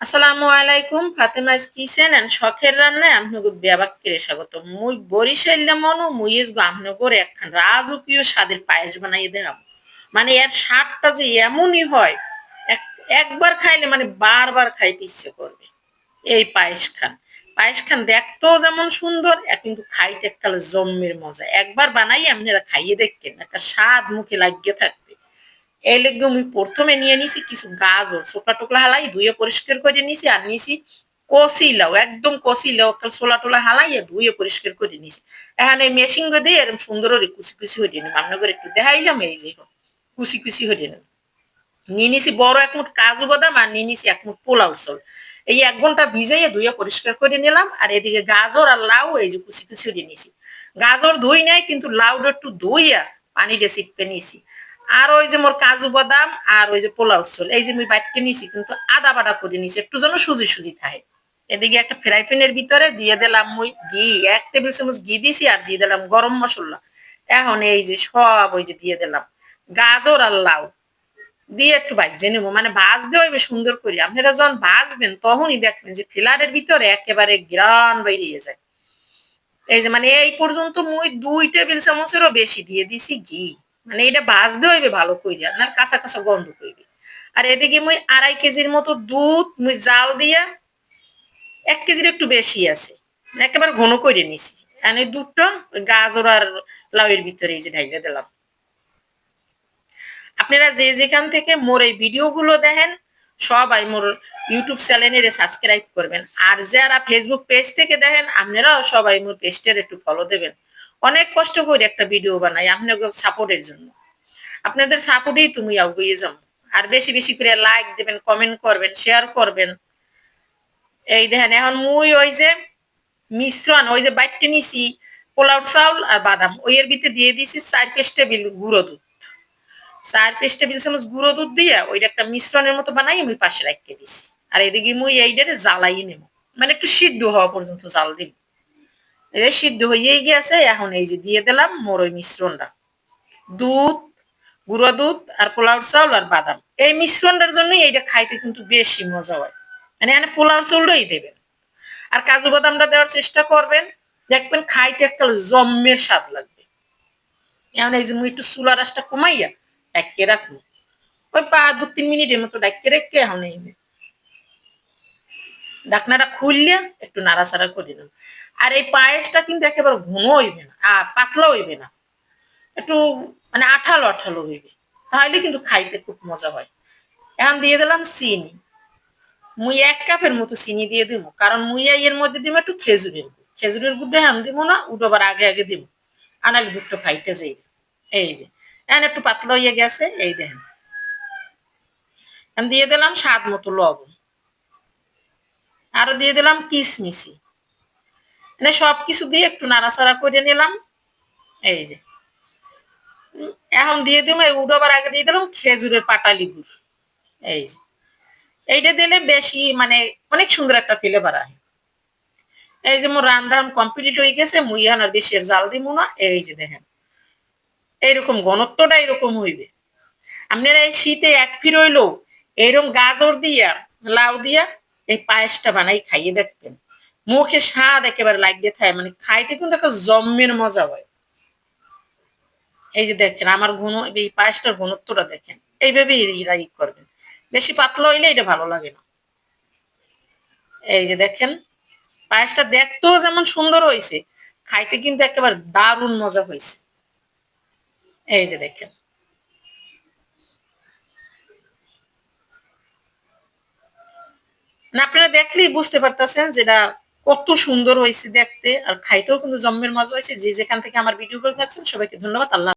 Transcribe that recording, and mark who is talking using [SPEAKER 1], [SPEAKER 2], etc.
[SPEAKER 1] আসসালামু আলাইকুম Fatema's kitchen and শখের রান্নায় আপনাকে ব্যাবাক্যের স্বাগত। মুই বরিশাল্লা মনো মুই এসবো আপনাকে একখান রাজকীয় স্বাদের পায়েস বানাইয়ে দেখাম। মানে এর স্বাদটা যে এমনই হয়, এক- একবার খাইলে মানে বারবার খাইতে ইচ্ছে করবে। এই পায়েস খান। পায়েস খান দেখতেও যেমন সুন্দর কিন্তু খাইতে এককালে জম্মের মজা। একবার বানাই আপনারা খাইয়ে দেখবেন একটা স্বাদ মুখে লাগিয়ে থাকবে। এই লেগে প্রথমে নিয়ে নিছি কিছু গাজর ছোকলা টোকলা হালাই, ধুয়ে পরিষ্কার করে নিছি আর নিছি কষি লাউ, একদম কষি একটা ছোলা টোলা হালাইয়া ধুয়ে পরিষ্কার করে নিছি। এখন মেশিন দিয়ে এরকম সুন্দর করে কুচি কুচি হয়ে নিলাম আপনাদের একটু দেখাইলাম এই যে কুচি কুচি হয়ে নিলাম নিয়ে নিছি বড় এক মুঠ কাজু বাদাম আর নিয়ে নিছি এক মুঠ পোলাও চাল। এই এক ঘণ্টা ভিজাইয়ে ধুয়ে পরিষ্কার করে নিলাম আর এদিকে গাজর আর লাউ এই যে কুচি কুচি হয়ে নিছি। গাজর ধুই নাই, কিন্তু লাউটা একটু ধুইয়া পানি দিয়ে চিপকে নিছি। আর ওই যে মোর কাজু বাদাম আর ওই যে পোলাও চাল এই যে আমি বাইটকে নিছি, কিন্তু আদা বাটা করে নিছি, একটু যেন সুজি সুজি থাকে। এদিকে একটা ফ্রাই প্যানের ভিতরে দিয়ে দিলাম মুই ঘি, এক টেবিল চামচ ঘি দিছি আর দিয়ে দিলাম গরম মশলা। এখন এই যে সব ওই যে দিয়ে দিলাম, গাজর আর লাউ। দিয়ে একটু ভাজে নেব মানে ভাজতে হইবে সুন্দর করে। আপনারা যখন ভাজবেন, তখনই দেখবেন যে ফিলারের ভিতরে একেবারে গ্রান বেরিয়ে যায়। এই যে মানে এই পর্যন্ত মুই দুই টেবিল চামচেরও বেশি দিয়ে দিছি ঘি। মানে এটা ভাজতে হইবে ভালো করে আপনার কাঁচা কাঁচা গন্ধ করবে আর এদিকে মুই আড়াই কেজির মতো দুধ মুই জাল দিয়া এক কেজির একটু বেশি আছে। মানে একেবারে ঘন করে নিছি। দুধটা ওই গাজর আর লাউয়ের ভিতরে এই যে ঢাইলে দিলাম। আপনারা যে যেখান থেকে মোর এই ভিডিওগুলো দেখেন, সবাই মোর ইউটিউব চ্যানেলে সাবস্ক্রাইব করবেন। আর যারা ফেসবুক পেজ থেকে দেখেন, আপনারাও সবাই মোর পেজটার একটু ফলো দেবেন। অনেক কষ্ট করে একটা ভিডিও বানাই আপনাদের সাপোর্টের জন্য। আপনাদের সাপোর্টেই তুমি এগিয়ে যাও। আর বেশি বেশি করে লাইক দেবেন কমেন্ট করবেন শেয়ার করবেন। এই দেখেন, এখন মুই ওই যে মিশ্রণ, ওই যে বাইটে নিছি পোলাও চাউল আর বাদাম, ওই এর ভিতরে দিয়ে দিছি চার পেস্ট টেবিল গুঁড়ো দুধ। চার পেস্ট টেবিল চামচ গুঁড়ো দুধ দিয়ে ওইটা একটা মিশ্রণের মতো বানাই আমি পাশে রাখিয়ে দিছি। আর এদিকে মুই এইটারে জ্বালাই নেব। মানে একটু সিদ্ধ হওয়া পর্যন্ত জাল দিব। এই সিদ্ধ হয়েই গেছে এখন এই যে দিয়ে দিলাম মোর ওই মিশ্রণটা। দুধ, গুঁড়ো দুধ আর পোলাও চাউল আর বাদাম। এই মিশ্রণটার জন্য এইটা খাইতে কিন্তু বেশি মজা হয়। মানে এখানে পোলাও চাউলটাই দেবেন। আর কাজু বাদামটা দেওয়ার চেষ্টা করবেন, দেখবেন খাইতে একটা জম্মের স্বাদ লাগবে। এখন এই যে মুই একটু চুলা রাসটা কমাইয়া ডাক্কে রাখুন। ওই পা দু তিন মিনিটের মতো ডাক্কে রেখে এখন এই যে ডাকনাটা খুললে একটু নাড়াচাড়া করে নেব। আর এই পায়েসটা কিন্তু একেবারে ঘন হইবে না আর পাতলা হইবে না। একটু মানে আঠালো আঠালো হইবে। তাহলে কিন্তু খাইতে খুব মজা হয়। এখন দিয়ে দিলাম চিনি। মুই এক কাপের মতো চিনি দিয়ে দিব, কারণ মুইয়া এর মধ্যে দিব একটু খেজুরের গুড়। খেজুরের গুড়টা আমি দিব না, উঠোবার আগে আগে দিব আনালি দুধটা ফাইটে যাইবে। এই যে, এখন একটু পাতলা হইয়া গেছে, এই দেখেন। দিয়ে দিলাম স্বাদ মতো লবণ। আরও দিয়ে দিলাম কিশমিশি মানে সবকিছু দিয়ে একটু নাড়াচাড়া করে নিলাম। এই যে। এখন দিয়ে দিলাম, এই উঠোবার আগে দিয়ে দিলাম খেজুরের পাটালি গুড় এই যে। এইটা দিলে বেশি মানে অনেক সুন্দর একটা ফ্লেভার হয় এই যে মোর রান্ধান কমপ্লিট হয়ে গেছে, মুই আর বেশি জাল দিব না। এই যে দেখেন। এইরকম ঘনত্বটা এরকম হইবে। আপনারা এই শীতে এক ফির হইল এইরকম গাজর দিয়া, লাউ দিয়া এই পায়েসটা বানাই খাইয়ে দেখবেন। মুখে স্বাদ একেবারে লাগিয়ে থাকে মানে খাইতে কিন্তু একটা জম্মের মজা হয়। এই যে দেখেন, আমার ঘন, এই পায়েসটার ঘনত্বটা দেখেন এইভাবে এরা ই করবেন। বেশি পাতলা হইলে এটা ভালো লাগে না। এই যে দেখেন, পায়েসটা দেখতেও যেমন সুন্দর হয়েছে খাইতে কিন্তু একেবারে দারুণ মজা হয়েছে এই যে দেখেন না, আপনারা দেখলেই বুঝতে পারতেছেন যেটা কত সুন্দর হয়েছে দেখতে, আর খাইতেও কিন্তু জম্মের মজা হয়েছে। যে যেখান থেকে আমার ভিডিও করে দেখছেন, সবাইকে ধন্যবাদ, আল্লাহ